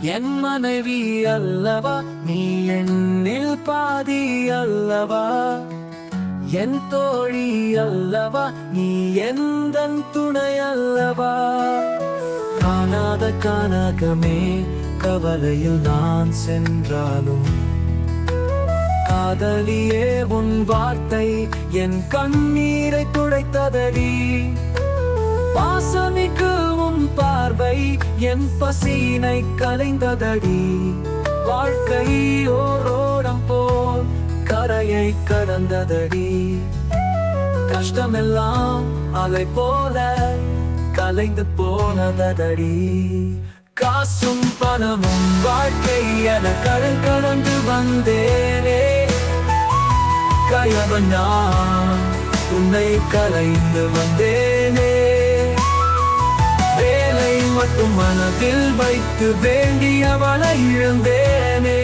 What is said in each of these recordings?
என் மனைவி அல்லவா நீ என்னில் பாதி அல்லவா? என் தோழி அல்லவா நீ எந்த துணை அல்லவா? காணாத காணகமே கவலையில் நான் சென்றாலும். காதலியே உன் வார்த்தை என் கண்ணீரை துடைத்ததடி. பாசமிக்கு உன் என் பசீனை கலைந்ததடி வாழ்க்கை ஓரோடம் போல் கரையை கடந்ததடி. கஷ்டமெல்லாம் அலை போல கலைந்து போனதடி. காசும் பணமும் வாழ்க்கை என கடல் கடந்து வந்தேனே. கயவன் நான் உன்னை கலைந்து வந்தேன். மட்டும் மனதில் வைத்து வேண்டியவளை இழந்தேனே.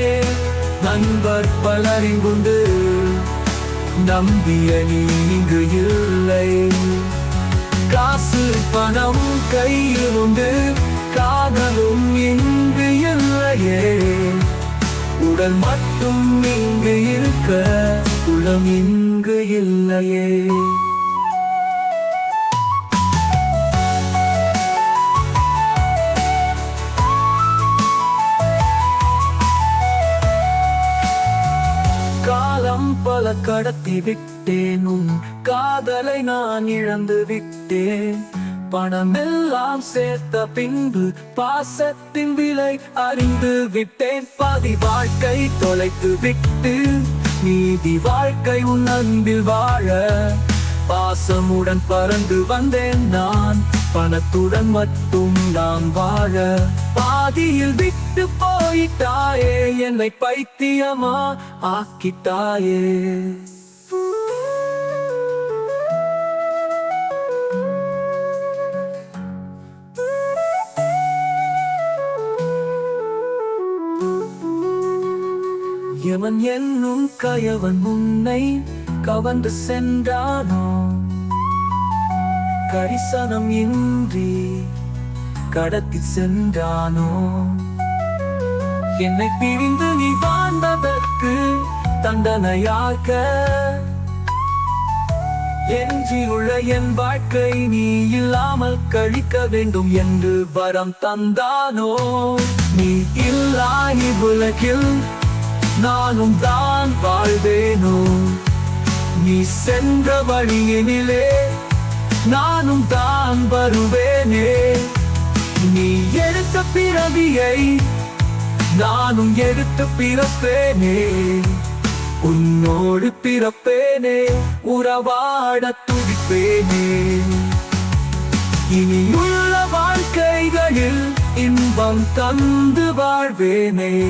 நண்பர் பலரின் நம்பிய நீ இங்கு இல்லை. காசு பணம் கையில் உண்டு காதலும் இங்கு இல்லையே. உடல் மட்டும் இங்கு இருக்க உளம் இங்கு இல்லையே. காலம் கடத்தி விட்டேன். உன் காதலை நான் இழந்து விட்டேன். பணமெல்லாம் சேர்த்த பின்பு பாசத்தின் விலை அறிந்து விட்டேன். பாதி வாழ்க்கை தொலைத்து விட்டு நீதி வாழ்க்கை உன் அன்பில் வாழ பாசமுடன் பறந்து வந்தேன் நான். ஞானத்துடன் மட்டும் நாம் வாழ. பாதியில் விட்டு போயிட்டாயே என்னை பைத்தியமா ஆக்கிட்டாயே. எவன் என்னும் கயவன் உன்னை கவர்ந்து சென்றானோ? கரிசனம் இன்றி கடத்தி சென்றானோ? என்னை பிரிந்து நீ வாழ்ந்ததற்கு தண்டனையாக எஞ்சியுள்ள என் வாழ்க்கை நீ இல்லாமல் கழிக்க வேண்டும் என்று வரம் தந்தானோ? நீ இல்லா உலகில் நானும் தான் வாழ்வேனோ? நீ சென்ற வழியினிலே நானும் தான் வருவேனே. நீ எடுத்த பிறவியை நானும் எடுத்து பிறப்பேனே. உன்னோடு பிறப்பேனே உறவாட துடிப்பேனே. இனியுள்ள வாழ்க்கைகளில் இன்பம் தந்து வாழ்வேனே.